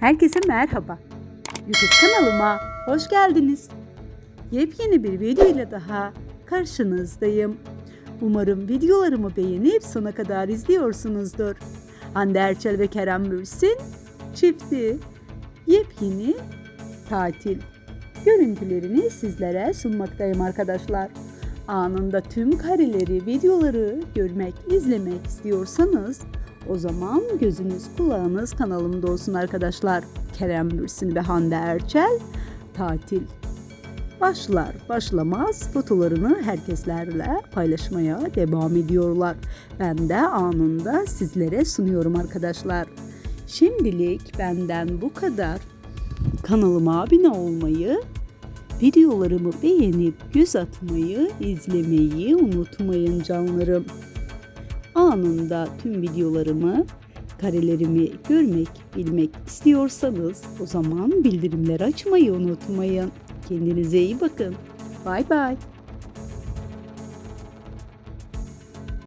Herkese merhaba. YouTube kanalıma hoş geldiniz. Yepyeni bir video ile daha karşınızdayım. Umarım videolarımı beğenip sona kadar izliyorsunuzdur. Hande Erçel ve Kerem Bürsin çifti yepyeni tatil görüntülerini sizlere sunmaktayım arkadaşlar. Anında tüm kareleri, videoları görmek, izlemek istiyorsanız o zaman gözünüz kulağınız kanalımda olsun arkadaşlar. Kerem Bürsin ve Hande Erçel tatil başlar başlamaz fotolarını herkeslerle paylaşmaya devam ediyorlar. Ben de anında sizlere sunuyorum arkadaşlar. Şimdilik benden bu kadar. Kanalıma abone olmayı, videolarımı beğenip göz atmayı, izlemeyi unutmayın canlarım. Anında tüm videolarımı, karelerimi görmek, bilmek istiyorsanız o zaman bildirimleri açmayı unutmayın. Kendinize iyi bakın. Bay bay.